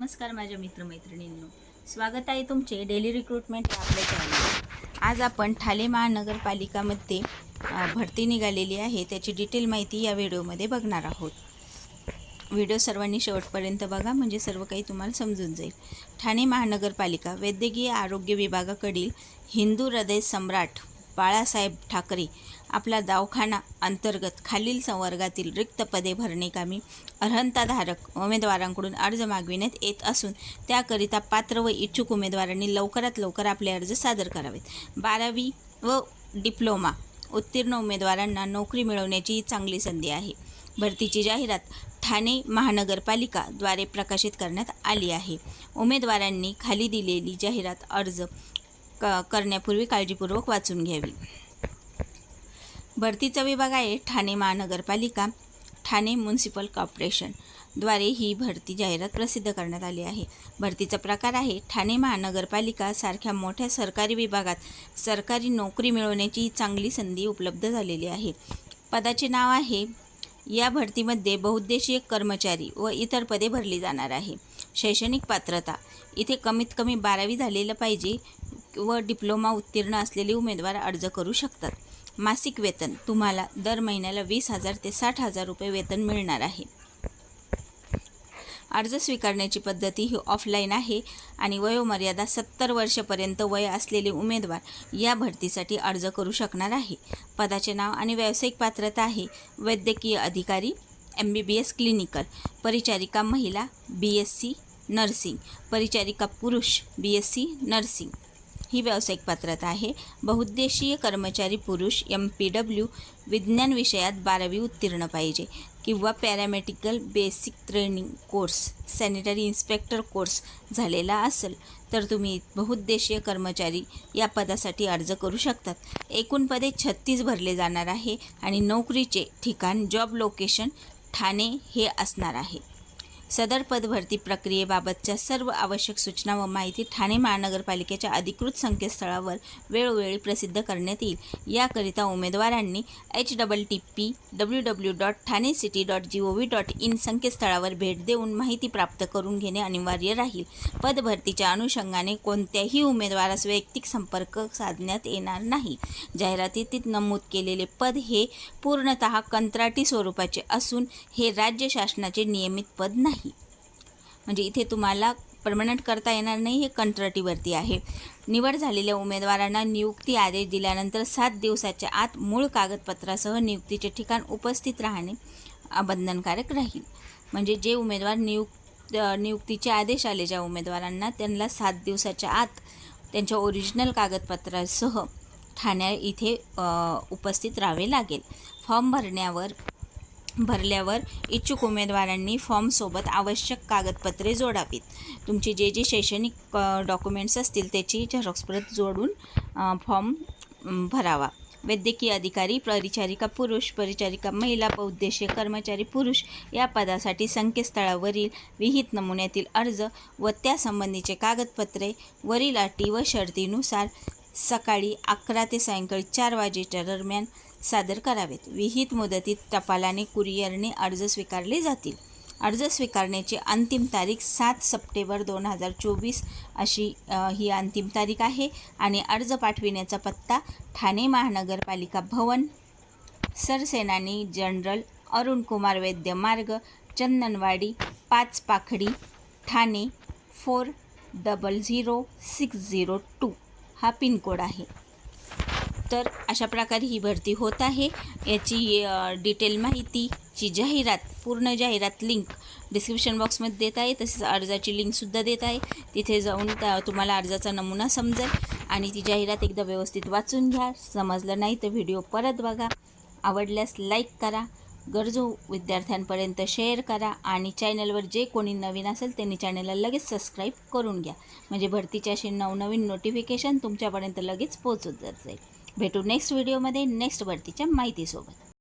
नमस्कार माझ्या मित्रमैत्रिणींनो. स्वागत आहे तुमचे डेली रिक्रुटमेंट या आपल्या चॅनल आज आपण ठाणे महानगरपालिकामध्ये भरती निघालेली आहे. त्याची डिटेल माहिती या व्हिडिओमध्ये बघणार आहोत. व्हिडिओ सर्वांनी शेवटपर्यंत बघा म्हणजे सर्व काही तुम्हाला समजून जाईल. ठाणे महानगरपालिका वैद्यकीय आरोग्य विभागाकडील हिंदू हृदय सम्राट बाळासाहेब ठाकरे आपला दवाखाना अंतर्गत खालील संवर्गातील रिक्त पदे भरणेकामी अर्हताधारक उमेदवारांकडून अर्ज मागविण्यात येत असून त्याकरिता पात्र व इच्छुक उमेदवारांनी लवकरात लवकर आपले अर्ज सादर करावेत. बारावी व डिप्लोमा उत्तीर्ण उमेदवारांना नोकरी मिळवण्याची ही चांगली संधी आहे. भरतीची जाहिरात ठाणे महानगरपालिकाद्वारे प्रकाशित करण्यात आली आहे. उमेदवारांनी खाली दिलेली जाहिरात अर्ज क करण्यापूर्वी काळजीपूर्वक वाचून घ्यावी. भरतीचा विभाग आहे ठाणे महानगरपालिका ठाणे म्युन्सिपल कॉर्पोरेशनद्वारे ही भरती जाहिरात प्रसिद्ध करण्यात आली आहे. भरतीचा प्रकार आहे ठाणे महानगरपालिका सारख्या मोठ्या सरकारी विभागात सरकारी नोकरी मिळवण्याची ही चांगली संधी उपलब्ध झालेली आहे. पदाचे नाव आहे या भरतीमध्ये बहुउद्देशीय कर्मचारी व इतर पदे भरली जाणार आहे. शैक्षणिक पात्रता इथे कमीत कमी बारावी झालेलं पाहिजे व डिप्लोमा उत्तीर्ण असलेले उमेदवार अर्ज करू शकतात. मासिक वेतन तुम्हाला दर महिन्याला वीस हजार ते साठ हजार रुपये वेतन मिळणार आहे. अर्ज स्वीकारण्याची पद्धती ही ऑफलाईन आहे आणि वयोमर्यादा सत्तर वर्षापर्यंत वय असलेले उमेदवार या भरतीसाठी अर्ज करू शकणार आहे. पदाचे नाव आणि व्यावसायिक पात्रता आहे. वैद्यकीय अधिकारी M B B S clinical परिचारिका महिला बी एस सी नर्सिंग परिचारिका पुरुष बी एस सी नर्सिंग. ही व्यावसायिक पात्रता आहे. बहुउद्देशीय कर्मचारी पुरुष एम पी डब्ल्यू विज्ञान विषयात बारावी उत्तीर्ण पाहिजे किंवा paramedical basic training course sanitary inspector course झालेला असेल तर तुम्ही बहुउद्देशीय कर्मचारी या पदासाठी अर्ज करू शकतात. एकूण पदे छत्तीस भरले जाणार आहे आणि नोकरीचे ठिकाण जॉब लोकेशन ठाणे हे असणार आहे. सदर पदभरती प्रक्रियेबाबतच्या सर्व आवश्यक सूचना व माहिती ठाणे महानगरपालिकेच्या अधिकृत संकेतस्थळावर वेळोवेळी प्रसिद्ध करण्यात येईल. याकरिता उमेदवारांनी H double T P W W dot Thane city dot G O V dot in संकेतस्थळावर भेट देऊन माहिती प्राप्त करून घेणे अनिवार्य राहील. पदभरतीच्या अनुषंगाने कोणत्याही उमेदवारास वैयक्तिक संपर्क साधण्यात येणार नाही. जाहिरातीत नमूद केलेले पद हे पूर्णतः कंत्राटी स्वरूपाचे असून हे राज्य शासनाचे नियमित पद नाही. म्हणजे इथे तुम्हाला परमनंट करता येणार नाही हे कंत्राटीवरती आहे. निवड झालेल्या उमेदवारांना नियुक्ती आदेश दिल्यानंतर सात दिवसाच्या आत मूळ कागदपत्रासह नियुक्तीचे ठिकाण उपस्थित राहणे बंधनकारक राहील. म्हणजे जे उमेदवार नियुक्त नियुक्तीचे आदेश आले ज्या उमेदवारांना त्यांना सात दिवसाच्या आत त्यांच्या ओरिजिनल कागदपत्रासह ठाण्या इथे उपस्थित राहावे लागेल. फॉर्म भरण्यावर भरल्यावर इच्छुक उमेदवारांनी फॉर्मसोबत आवश्यक कागदपत्रे जोडावीत. तुमचे जे जे शैक्षणिक डॉक्युमेंट्स असतील त्याची झेरॉक्स प्रत जोडून फॉर्म भरावा. वैद्यकीय अधिकारी परिचारिका पुरुष परिचारिका महिला बहुउद्देशीय कर्मचारी पुरुष या पदासाठी संकेतस्थळावरील विहित नमुन्यातील अर्ज व त्यासंबंधीचे कागदपत्रे वरील अटी व शर्तीनुसार सकाळी अकरा ते सायंकाळी चार वाजेच्या दरम्यान सादर करावेत. विहित मुदतीत टपालाने कुरिअरने अर्ज स्वीकारले जातील. अर्ज स्वीकारण्याची अंतिम तारीख सात सप्टेंबर दोन हजार चोवीस अशी ही अंतिम तारीख आहे आणि अर्ज पाठविण्याचा पत्ता ठाणे महानगरपालिका भवन. सरसेनानी जनरल अरुण कुमार वैद्य मार्ग चंदनवाडी पाच Pakhadi Thane four double zero six zero two हा पिनकोड आहे. तर अशा प्रकारे ही भरती होत आहे. याची डिटेल डिटेल माहितीची जाहिरात पूर्ण जाहिरात लिंक डिस्क्रिप्शन बॉक्समध्ये देत आहे. तसेच अर्जाची लिंकसुद्धा देत आहे. तिथे जाऊन त्या तुम्हाला अर्जाचा नमुना समजेल आणि ती जाहिरात एकदा व्यवस्थित वाचून घ्या. समजलं नाही तर व्हिडिओ परत बघा. आवडल्यास लाईक करा. गरजू विद्यार्थ्यांपर्यंत शेअर करा आणि चॅनलवर जे कोणी नवीन असेल त्यांनी चॅनलला लगेच सबस्क्राईब करून घ्या. म्हणजे भरतीचे असे नवनवीन नोटिफिकेशन तुमच्यापर्यंत लगेच पोहोचत जात जाईल. भेटू नेक्स्ट व्हिडिओमध्ये नेक्स्ट भरतीच्या माहितीसोबत.